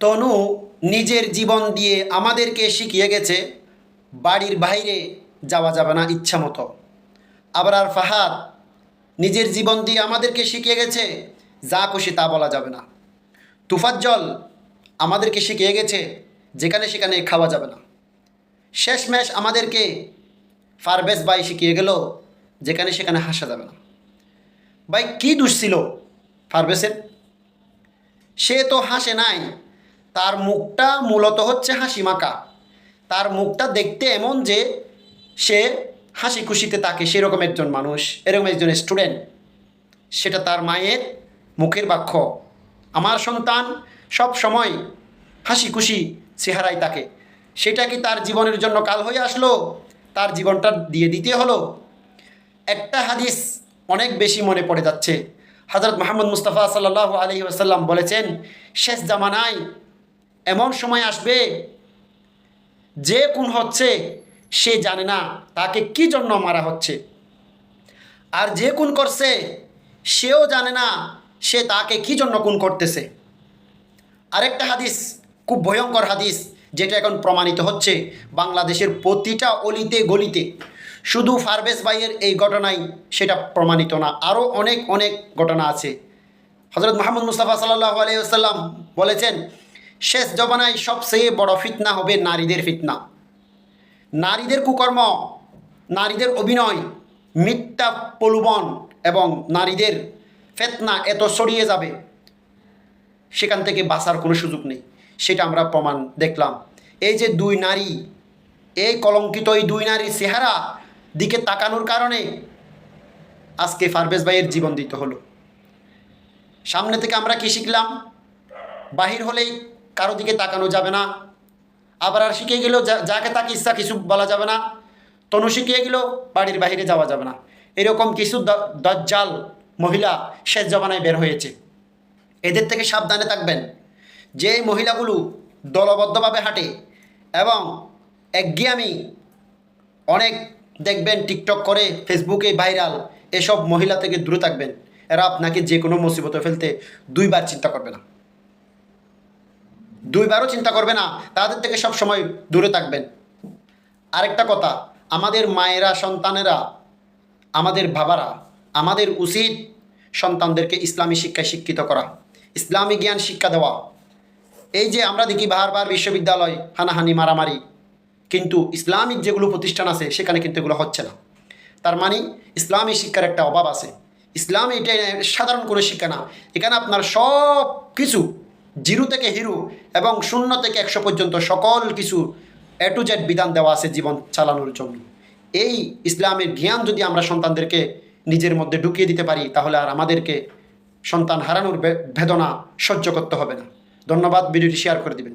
তনু নিজের জীবন দিয়ে আমাদেরকে শিখিয়ে গেছে, বাড়ির বাইরে যাওয়া যাবে না ইচ্ছা মতো। আবার আর ফাহাদ নিজের জীবন দিয়ে আমাদেরকে শিখিয়ে গেছে, যা খুশি তা বলা যাবে না। তুফাজ্জল আমাদেরকে শিখিয়ে গেছে, যেখানে সেখানে খাওয়া যাবে না। শেষমেশ আমাদেরকে ফারবেজ ভাই শিখিয়ে গেল, যেখানে সেখানে হাসা যাবে না। ভাই, কী দোষ ছিল ফারবেসের সে তো হাসে নাই। তার মুখটা মূলত হচ্ছে হাসি মাখা। তার মুখটা দেখতে এমন যে সে হাসি খুশিতে থাকে, সেরকম একজন মানুষ, এরকম একজন স্টুডেন্ট সেটা তার মায়ের মুখের বাক্য। আমার সন্তান সব সময় হাসি খুশি চেহারায় থাকে। সেটা কি তার জীবনের জন্য কাল হয়ে আসলো? তার জীবনটা দিয়ে দিতে হলো? একটা হাদিস অনেক বেশি মনে পড়ে যাচ্ছে। হজরত মোহাম্মদ মুস্তাফা সাল্লাহ আলহি আসাল্লাম বলেছেন, শেষ জামানায় এমন সময় আসবে যে কোন হচ্ছে, সে জানে না তাকে কি জন্য মারা হচ্ছে। আর যে কোন করছে, সেও জানে না সে তাকে কি জন্য কোন করতেছে। আরেকটা হাদিস, খুব ভয়ঙ্কর হাদিস, যেটা এখন প্রমাণিত হচ্ছে বাংলাদেশের প্রতিটা অলিতে গলিতে। শুধু ফারবেজ ভাইয়ের এই ঘটনাই সেটা প্রমাণিত না আরও অনেক অনেক ঘটনা আছে। হজরত মোহাম্মদ মুস্তাফা সাল্লাহ আলাইসাল্লাম বলেছেন শেষ জমানায় সবচেয়ে বড় ফিতনা হবে নারীদের ফিতনা। নারীদের কুকর্ম, নারীদের অভিনয়, মিথ্যা প্রলোভন এবং নারীদের ফেতনা এত ছড়িয়ে যাবে, সেখান থেকে বাঁচার কোনো সুযোগ নেই, সেটা আমরা প্রমাণ দেখলাম। এই যে দুই নারী, এই কলঙ্কিত এই দুই নারীর চেহারা দিকে তাকানোর কারণে আজকে ফারবেজ ভাইয়ের জীবন দিতে হলো। সামনে থেকে আমরা কি শিখলাম? বাহির হলেই কারও দিকে তাকানো যাবে না। আবার আর শিখে গেলেও যাকে তাকে ইচ্ছা কিছু বলা যাবে না। তনু শিখিয়ে গেলেও বাড়ির বাইরে যাওয়া যাবে না। এরকম কিছু দজ্জাল মহিলা শেষ জমানায় বের হয়েছে। এদের থেকে সাবধানে থাকবেন। যে মহিলাগুলো দলবদ্ধভাবে হাঁটে এবং একঘেয়ামি অনেক দেখবেন টিকটক করে, ফেসবুকে ভাইরাল এসব মহিলা থেকে দূরে থাকবেন। এরা আপনাকে যে কোনো মুসিবতে ফেলতে দুইবার চিন্তা করবে না। দুইবারও চিন্তা করবে না, তাদের থেকে সব সময় দূরে থাকবেন। আরেকটা কথা, আমাদের মায়েরা, সন্তানেরা, আমাদের বাবারা, আমাদের উচিত সন্তানদেরকে ইসলামী শিক্ষায় শিক্ষিত করা, ইসলামী জ্ঞান শিক্ষা দেওয়া। এই যে আমরা দেখি বারবার বিশ্ববিদ্যালয় হানাহানি, মারামারি, কিন্তু ইসলামিক যেগুলো প্রতিষ্ঠান আছে, সেখানে কিন্তু এগুলো হচ্ছে না। তার মানে ইসলামী শিক্ষার একটা অভাব আছে। ইসলাম এটা সাধারণ কোনো শিক্ষা না। এখানে আপনার সব কিছু জিরো থেকে হিরো এবং শূন্য থেকে একশো পর্যন্ত সকল কিছু এ টু জেড বিধান দেওয়া আছে জীবন চালানোর জন্য। এই ইসলামের জ্ঞান যদি আমরা সন্তানদেরকে নিজের মধ্যে ঢুকিয়ে দিতে পারি, তাহলে আর আমাদেরকে সন্তান হারানোর বেদনা সহ্য করতে হবে না। ধন্যবাদ, ভিডিওটি শেয়ার করে দিবেন।